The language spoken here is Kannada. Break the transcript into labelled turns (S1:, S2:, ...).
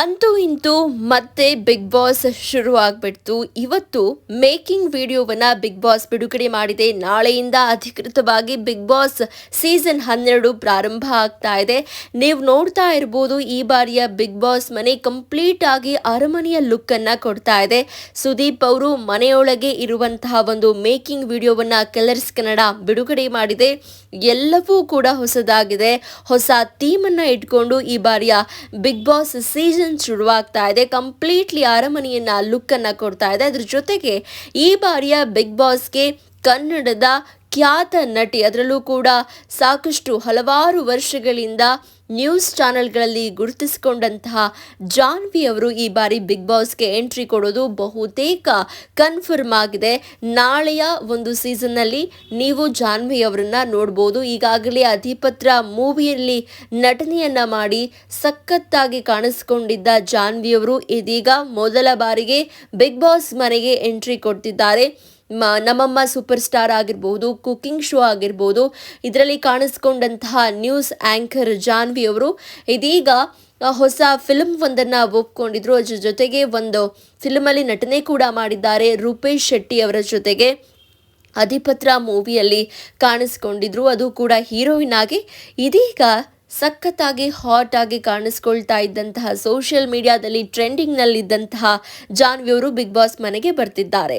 S1: ಅಂತೂ ಇಂತೂ ಮತ್ತೆ ಬಿಗ್ ಬಾಸ್ ಶುರು ಆಗ್ಬಿಡ್ತು ಇವತ್ತು ಮೇಕಿಂಗ್ ವಿಡಿಯೋವನ್ನ ಬಿಗ್ ಬಾಸ್ ಬಿಡುಗಡೆ ಮಾಡಿದೆ. ನಾಳೆಯಿಂದ ಅಧಿಕೃತವಾಗಿ ಬಿಗ್ ಬಾಸ್ ಸೀಸನ್ ಹನ್ನೆರಡು ಪ್ರಾರಂಭ ಆಗ್ತಾ ಇದೆ. ನೀವು ನೋಡ್ತಾ ಇರ್ಬೋದು, ಈ ಬಾರಿಯ ಬಿಗ್ ಬಾಸ್ ಮನೆ ಕಂಪ್ಲೀಟ್ ಆಗಿ ಅರಮನೆಯ ಲುಕ್ಕನ್ನು ಕೊಡ್ತಾ ಇದೆ. ಸುದೀಪ್ ಅವರು ಮನೆಯೊಳಗೆ ಇರುವಂತಹ ಒಂದು ಮೇಕಿಂಗ್ ವಿಡಿಯೋವನ್ನ ಕಲರ್ಸ್ ಕನ್ನಡ ಬಿಡುಗಡೆ ಮಾಡಿದೆ. ಎಲ್ಲವೂ ಕೂಡ ಹೊಸದಾಗಿದೆ. ಹೊಸ ಥೀಮನ್ನು ಇಟ್ಕೊಂಡು ಈ ಬಾರಿಯ ಬಿಗ್ ಬಾಸ್ ಸೀಸನ್ ಶುರುವಾಗ್ತಾ ಇದೆ. ಕಂಪ್ಲೀಟ್ಲಿ ಅರಮನೆಯನ್ನ ಲುಕ್ ಅನ್ನ ಕೊಡ್ತಾ ಇದೆ. ಅದ್ರ ಜೊತೆಗೆ ಈ ಬಾರಿಯ ಬಿಗ್ ಬಾಸ್ಗೆ ಕನ್ನಡದ ಖ್ಯಾತ ನಟಿ. ಅದರಲ್ಲೂ ಕೂಡ ಸಾಕಷ್ಟು ಹಲವಾರು ವರ್ಷಗಳಿಂದ ನ್ಯೂಸ್ ಚಾನೆಲ್ಗಳಲ್ಲಿ ಗುರುತಿಸಿಕೊಂಡಂತಹ ಜಾನ್ವಿ ಅವರು ಈ ಬಾರಿ ಬಿಗ್ ಬಾಸ್ಗೆ ಎಂಟ್ರಿ ಕೊಡೋದು ಬಹುತೇಕ ಕನ್ಫರ್ಮ್ ಆಗಿದೆ. ನಾಳೆಯ ಒಂದು ಸೀಸನ್ನಲ್ಲಿ ನೀವು ಜಾನ್ವಿ ಅವರನ್ನು ನೋಡ್ಬೋದು. ಈಗಾಗಲೇ ಅಧಿಪತ್ರ ಮೂವಿಯಲ್ಲಿ ನಟನೆಯನ್ನ ಮಾಡಿ ಸಖತ್ತಾಗಿ ಕಾಣಿಸಿಕೊಂಡಿದ್ದ ಜಾನ್ವಿ ಅವರು ಇದೀಗ ಮೊದಲ ಬಾರಿಗೆ ಬಿಗ್ ಬಾಸ್ ಮನೆಗೆ ಎಂಟ್ರಿ ಕೊಡ್ತಿದ್ದಾರೆ. ನಮ್ಮಮ್ಮ ಸೂಪರ್ ಸ್ಟಾರ್ ಆಗಿರ್ಬೋದು ಕುಕಿಂಗ್ ಶೋ ಆಗಿರ್ಬೋದು, ಇದರಲ್ಲಿ ಕಾಣಿಸ್ಕೊಂಡಂತಹ ನ್ಯೂಸ್ ಆ್ಯಂಕರ್ ಜಾನ್ವಿ ಅವರು ಇದೀಗ ಹೊಸ ಫಿಲ್ಮ್ ಒಂದನ್ನು ಒಪ್ಕೊಂಡಿದ್ರು. ಅದ್ರ ಜೊತೆಗೆ ಒಂದು ಫಿಲ್ಮಲ್ಲಿ ನಟನೆ ಕೂಡ ಮಾಡಿದ್ದಾರೆ ರೂಪೇಶ್ ಶೆಟ್ಟಿ ಅವರ ಜೊತೆಗೆ. ಅಧಿಪತ್ರ ಮೂವಿಯಲ್ಲಿ ಕಾಣಿಸ್ಕೊಂಡಿದ್ರು. ಅದು ಕೂಡ ಹೀರೋಯಿನ್ ಆಗಿ ಇದೀಗ ಸಖತ್ತಾಗಿ ಹಾಟ್ ಆಗಿ ಕಾಣಿಸ್ಕೊಳ್ತಾ ಇದ್ದಂತಹ ಸೋಷಿಯಲ್ ಮೀಡಿಯಾದಲ್ಲಿ ಟ್ರೆಂಡಿಂಗ್ನಲ್ಲಿದ್ದಂತಹ ಜಾನ್ವಿ ಅವರು ಬಿಗ್ ಬಾಸ್ ಮನೆಗೆ ಬರ್ತಿದ್ದಾರೆ.